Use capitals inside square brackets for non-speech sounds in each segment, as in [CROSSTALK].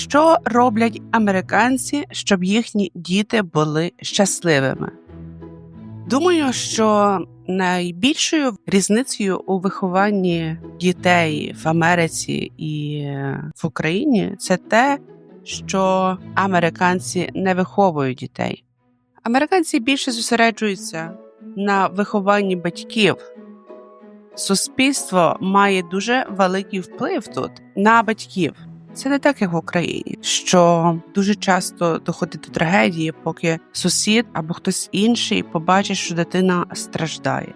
Що роблять американці, щоб їхні діти були щасливими? Думаю, що найбільшою різницею у вихованні дітей в Америці і в Україні це те, що американці не виховують дітей. Американці більше зосереджуються на вихованні батьків. Суспільство має дуже великий вплив тут на батьків. Це не так, як в Україні, що дуже часто доходить до трагедії, поки сусід або хтось інший побачить, що дитина страждає.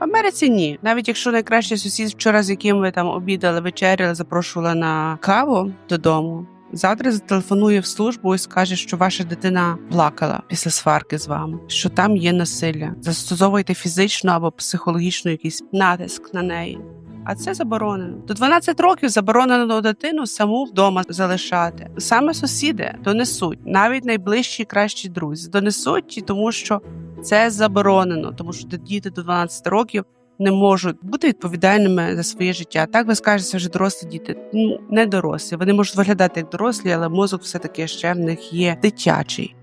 В Америці ні. Навіть якщо найкращий сусід вчора, з яким ви там обідали, вечеряли, запрошували на каву додому. Завтра зателефонує в службу і скаже, що ваша дитина плакала після сварки з вами, що там є насилля. Застосовуйте фізично або психологічно якийсь натиск на неї. А це заборонено. До 12 років заборонено дитину саму вдома залишати. Саме сусіди донесуть, навіть найближчі кращі друзі донесуть, тому що це заборонено, тому що діти до 12 років не можуть бути відповідальними за своє життя. Так ви скажете, вже дорослі діти. Ну не дорослі. Вони можуть виглядати як дорослі, але мозок все таки ще в них є дитячий.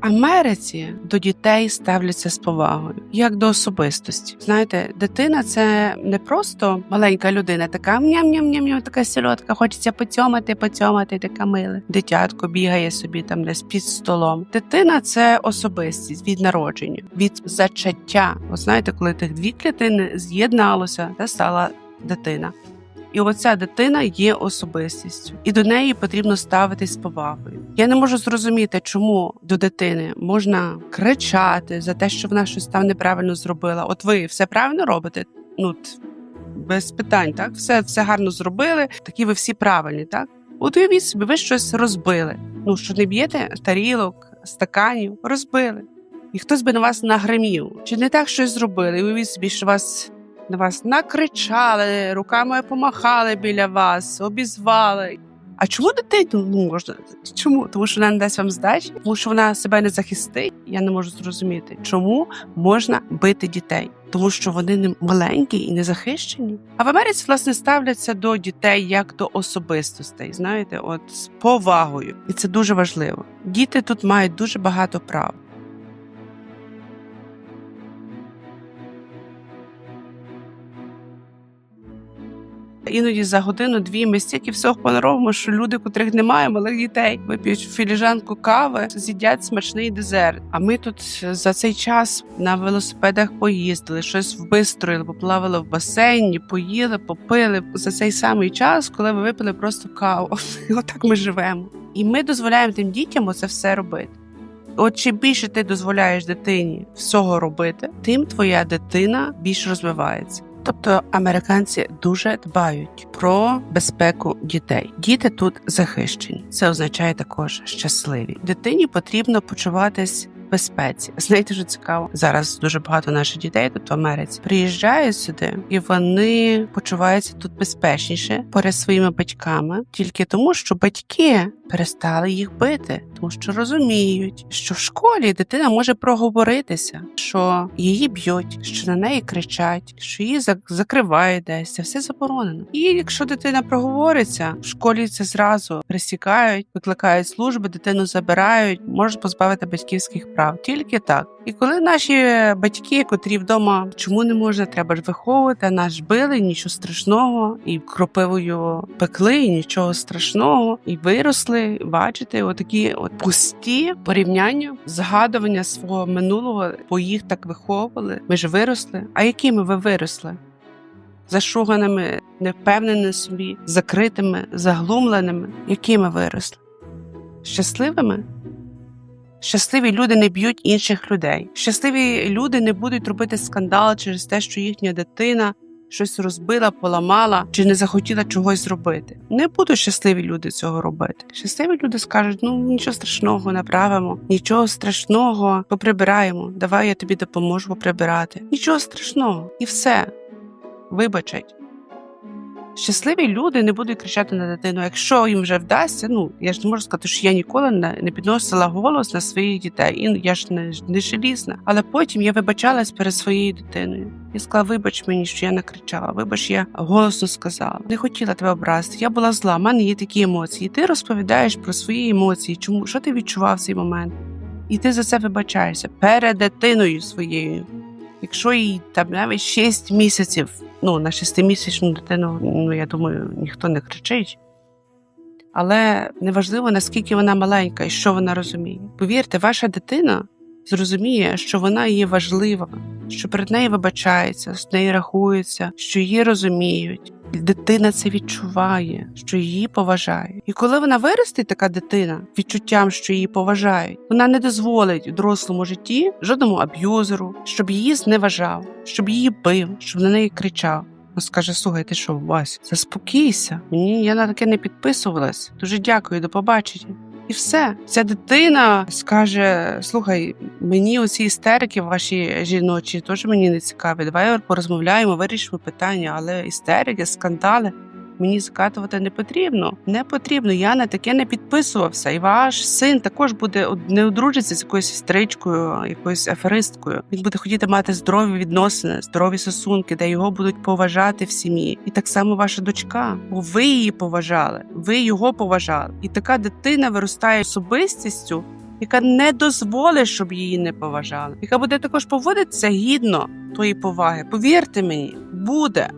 Америці до дітей ставляться з повагою, як до особистості. Знаєте, дитина це не просто маленька людина, така ням-ням-ням, така сільотка, хочеться поцьомати, поцьомати, така мила. Дитятко бігає собі там десь під столом. Дитина це особистість від народження, від зачаття. От знаєте, коли тих дві клітини з'єдналося, та стала дитина. І оця дитина є особистістю, і до неї потрібно ставитись з повагою. Я не можу зрозуміти, чому до дитини можна кричати за те, що вона щось там неправильно зробила. От ви все правильно робите? Ну без питань, так все все гарно зробили. Такі ви всі правильні, так от уявіть собі, ви щось розбили. Ну що не б'єте тарілок, стаканів, розбили, і хтось би на вас нагримів, чи не так щось зробили? І уявіть собі, що вас на вас накричали, руками помахали біля вас, обізвали. А чому дитину можна? Чому? Тому що вона не дасть вам здачі, тому що вона себе не захистить. Я не можу зрозуміти, чому можна бити дітей, тому що вони не маленькі і не захищені. А в Америці власне ставляться до дітей як до особистостей. Знаєте, от з повагою, і це дуже важливо. Діти тут мають дуже багато прав. Іноді за годину-дві ми стільки всього понаробимо, що люди, котрих немає, малих дітей, вип'ють філіжанку кави, з'їдять смачний дезерт. А ми тут за цей час на велосипедах поїздили, щось вбистроїли, поплавали в басейні, поїли, попили за цей самий час, коли ви випили просто каву. [LAUGHS] Отак ми живемо. І ми дозволяємо тим дітям оце все робити. От чим більше ти дозволяєш дитині всього робити, тим твоя дитина більш розвивається. Тобто американці дуже дбають про безпеку дітей. Діти тут захищені. Це означає також щасливі. Дитині потрібно почуватись безпеці. Знаєте, що цікаво зараз. Дуже багато наших дітей тут в Америці приїжджають сюди, і вони почуваються тут безпечніше поряд своїми батьками, тільки тому, що батьки перестали їх бити, тому що розуміють, що в школі дитина може проговоритися, що її б'ють, що на неї кричать, що її закривають десь, це все заборонено. І якщо дитина проговориться, в школі це зразу присікають, викликають служби, дитину забирають, можуть позбавити батьківських прав. Тільки так. І коли наші батьки, котрі вдома чому не можна, треба ж виховувати, нас били, нічого страшного, і кропивою пекли, і нічого страшного, і виросли. Бачите, отакі от пусті порівняння, згадування свого минулого, бо їх так виховували. Ми ж виросли. А якими ви виросли? Зашуганими, невпевненими собі, закритими, заглумленими, якими виросли? Щасливими? Щасливі люди не б'ють інших людей. Щасливі люди не будуть робити скандал через те, що їхня дитина щось розбила, поламала чи не захотіла чогось зробити. Не будуть щасливі люди цього робити. Щасливі люди скажуть: ну нічого страшного, направимо, нічого страшного, поприбираємо. Давай я тобі допоможу поприбирати. Нічого страшного, і все. Вибачать. Щасливі люди не будуть кричати на дитину. Якщо їм вже вдасться, ну я ж не можу сказати, що я ніколи не, підносила голос на своїх дітей. І я ж не, не желізна. Але потім я вибачалась перед своєю дитиною. Я сказала, вибач мені, що я накричала. Вибач, я голосно сказала. Не хотіла тебе образити. Я була зла. в мене є такі емоції. Ти розповідаєш про свої емоції. Чому що ти відчував в цей момент? І ти за це вибачаєшся перед дитиною своєю. Якщо їй там навіть 6 місяців, ну на шестимісячну дитину, ну я думаю, ніхто не кричить. Але неважливо, наскільки вона маленька і що вона розуміє. Повірте, ваша дитина зрозуміє, що вона є важлива, що перед нею вибачається, з нею рахується, що її розуміють. Дитина це відчуває, що її поважають. І коли вона виросте, така дитина відчуттям, що її поважають, вона не дозволить дорослому житті жодному аб'юзеру, щоб її зневажав, щоб її бив, щоб на неї кричав. Вона скаже: слухай, ти що, Вась, заспокійся. Мені я на таке не підписувалась. Дуже дякую, до побачення. І все, ця дитина скаже: слухай, мені оці істерики ваші жіночі теж мені не цікаві. Давай порозмовляємо, вирішимо питання, але істерики, скандали. Мені закатувати не потрібно. Не потрібно. Я на таке не підписувався. І ваш син також буде не одружиться з якоюсь стричкою, якоюсь аферисткою. Він буде хотіти мати здорові відносини, здорові стосунки, де його будуть поважати в сім'ї. І так само ваша дочка. Бо ви її поважали, ви його поважали. І така дитина виростає особистістю. Яка не дозволить, щоб її не поважали, яка буде також поводитися гідно тої поваги. Повірте мені, буде.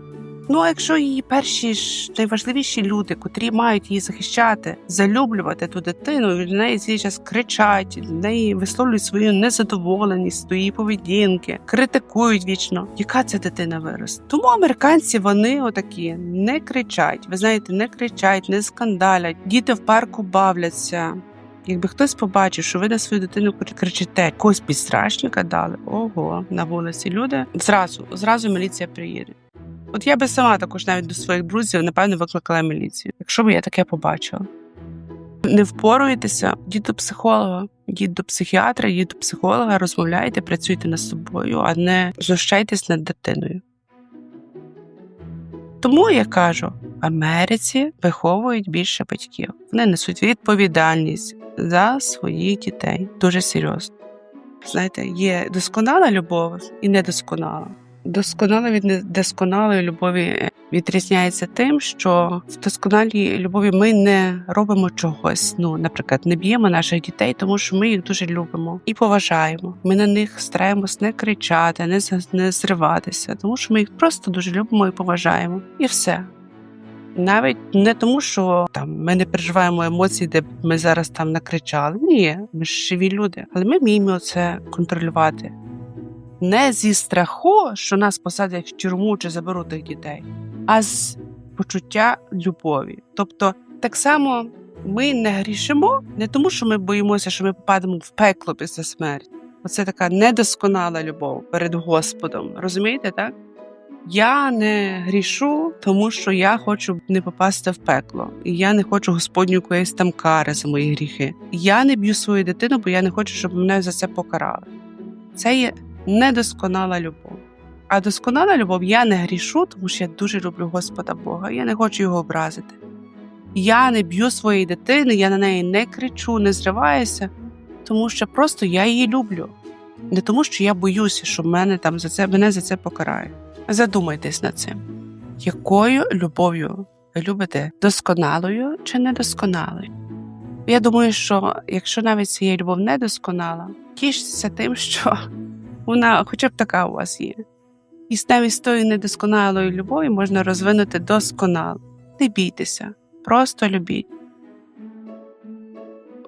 Ну а якщо її перші ж найважливіші люди, котрі мають її захищати, залюблювати ту дитину, від неї цей час кричать, від неї висловлюють свою незадоволеність до її поведінки, критикують вічно. Яка ця дитина виросте? Тому американці вони отакі не кричать. Ви знаєте, не кричать, не скандалять. Діти в парку бавляться. Якби хтось побачив, що ви на свою дитину кричите, когось підстрашника дали, ого, на вулиці люди зразу, зразу міліція приїде. От я би сама також навіть до своїх друзів, напевно, викликала міліцію, якщо б я таке побачила. Не впоруєтеся, йдіть до психолога, йдіть до психіатра, йдіть до психолога, розмовляйте, працюйте над собою, а не знущайтесь над дитиною. Тому я кажу: в Америці виховують більше батьків. Вони несуть відповідальність за своїх дітей дуже серйозно. Знаєте, є досконала любов і недосконала. Досконала від недосконалої любові відрізняється тим, що в досконалій любові ми не робимо чогось. Ну, наприклад, не б'ємо наших дітей, тому що ми їх дуже любимо і поважаємо. Ми на них стараємось не кричати, не не зриватися, тому що ми їх просто дуже любимо і поважаємо. І все. Навіть не тому, що там ми не переживаємо емоції, де ми зараз там накричали. Ні, ми ж живі люди, але ми вміємо це контролювати не зі страху, що нас посадять в тюрму чи заберуть тих дітей, а з почуття любові. Тобто, так само ми не грішимо не тому, що ми боїмося, що ми попадемо в пекло після смерті. Оце така недосконала любов перед Господом. Розумієте, так? Я не грішу, тому що я хочу не попасти в пекло, і я не хочу Господню якоїсь там кари за мої гріхи. Я не б'ю свою дитину, бо я не хочу, щоб мене за це покарали. Це є недосконала любов. А досконала любов я не грішу, тому що я дуже люблю Господа Бога, я не хочу його образити. Я не б'ю своєї дитини, я на неї не кричу, не зриваюся, тому що просто я її люблю. Не тому, що я боюся, що мене там за це мене за це покарають. Задумайтесь над цим, якою любов'ю ви любите досконалою чи недосконалою? Я думаю, що якщо навіть цієї любов недосконала, тішся тим, що вона хоча б така у вас є. І навіть з тої недосконалої любові можна розвинути досконало. Не бійтеся, просто любіть.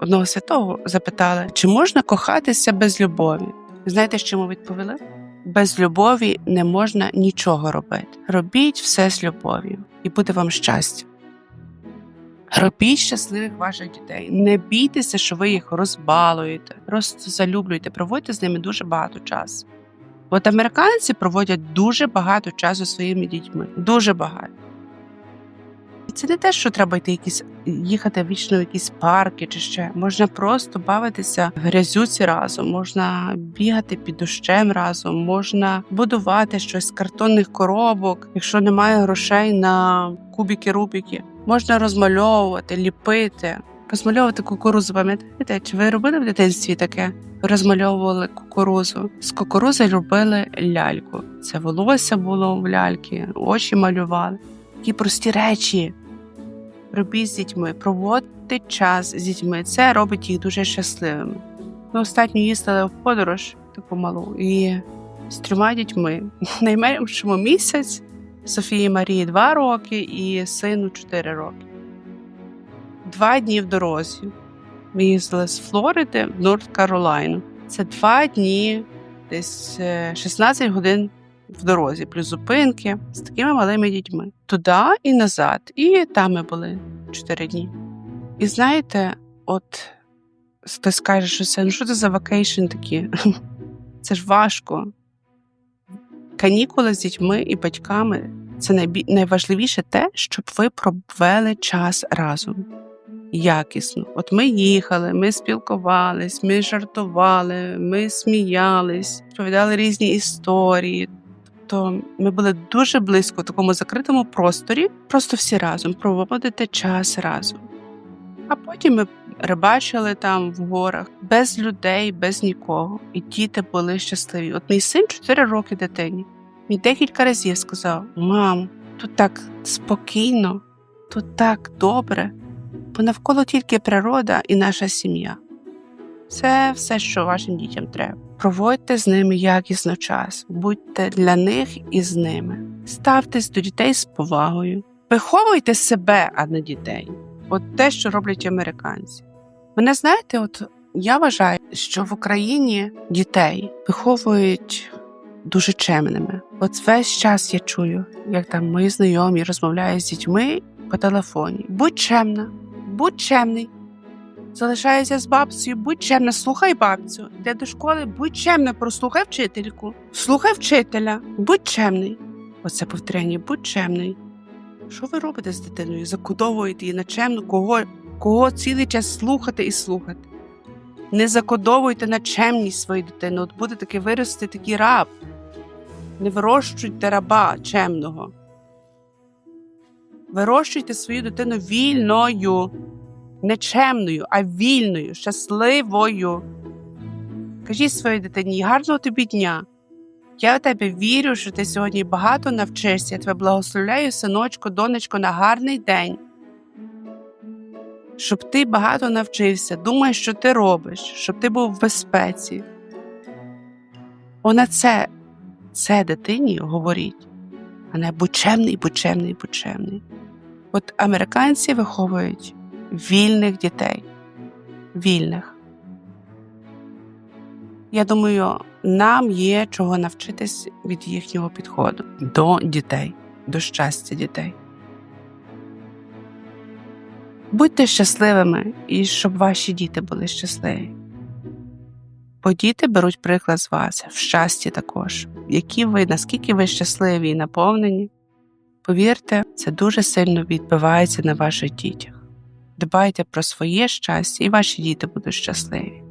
Одного святого запитали, чи можна кохатися без любові? Знаєте, що йому відповіли? Без любові не можна нічого робити. Робіть все з любов'ю, і буде вам щастя. Робіть щасливих ваших дітей. Не бійтеся, що ви їх розбалуєте, просто залюблюєте, проводьте з ними дуже багато часу. От американці проводять дуже багато часу своїми дітьми. Дуже багато. І Це не те, що треба йти якісь їхати вічно в якісь парки чи ще. Можна просто бавитися в грязюці разом, можна бігати під дощем разом, можна будувати щось з картонних коробок, якщо немає грошей на кубики-рубіки. Можна розмальовувати, ліпити, розмальовувати кукурузу. Пам'ятаєте, чи ви робили в дитинстві таке? Розмальовували кукурузу. З кукурузи робили ляльку. Це волосся було в ляльки, очі малювали. Такі прості речі. Робіть з дітьми, проводьте час з дітьми. Це робить їх дуже щасливими. Ми останньо їздили в подорож таку малу і з трьома дітьми. [LAUGHS] Найменшому місяць Софії Марії два роки і сину 4 роки. Два дні в дорозі. Ми їздили з Флориди в Норт Каролайну. Це два дні, десь е, 16 годин в дорозі, плюс зупинки з такими малими дітьми. Туди і назад. І там ми були 4 дні. І знаєте, от хтось каже, що це ну що це за вакейшн такі? [LAUGHS] Це ж важко. Канікули з дітьми і батьками це найважливіше те, щоб ви провели час разом якісно. От ми їхали, ми спілкувались, ми жартували, ми сміялись, розповідали різні історії. Тобто ми були дуже близько в такому закритому просторі, просто всі разом проводити час разом. А потім ми рибачили там в горах без людей, без нікого. І діти були щасливі. От мій син 4 роки дитині. Він декілька разів сказав: Мам, тут так спокійно, тут так добре, бо навколо тільки природа і наша сім'я. Це все, що вашим дітям треба. Проводьте з ними якісно час, будьте для них і з ними. Ставтесь до дітей з повагою, виховуйте себе, а не дітей. От те, що роблять американці. Мене знаєте, от я вважаю, що в Україні дітей виховують дуже чемними. От весь час я чую, як там мої знайомі розмовляють з дітьми по телефоні. Будь чемна, будь чемний. Залишайся з бабцею, будь чемна, слухай бабцю. Йде до школи, будь чемна, прослухай вчительку. Слухай вчителя, будь чемний. Оце повторяння, будь чемний. Що ви робите з дитиною? Закодовуєте її на чемну, кого, кого цілий час слухати і слухати. Не закодовуйте на чемність свою дитину, от буде таки вирости такий раб. Не вирощуйте раба чемного. Вирощуйте свою дитину вільною, не чемною, а вільною, щасливою. Кажіть своїй дитині, гарного тобі дня. Я в тебе вірю, що ти сьогодні багато навчишся. Я тебе благословляю, синочку, донечко, на гарний день. Щоб ти багато навчився, думай, що ти робиш, щоб ти був в безпеці. Вона це, це дитині говорить, а не будь чемний, будь чемний, будь чемний. От американці виховують вільних дітей. Вільних. Я думаю, нам є чого навчитись від їхнього підходу до дітей, до щастя дітей. Будьте щасливими і щоб ваші діти були щасливі. Бо діти беруть приклад з вас в щасті також, які ви, наскільки ви щасливі і наповнені. Повірте, це дуже сильно відбивається на ваших дітях. Дбайте про своє щастя, і ваші діти будуть щасливі.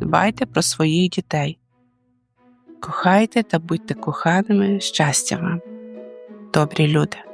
Дбайте про своїх дітей. Кохайте та будьте коханими щастя вам, добрі люди.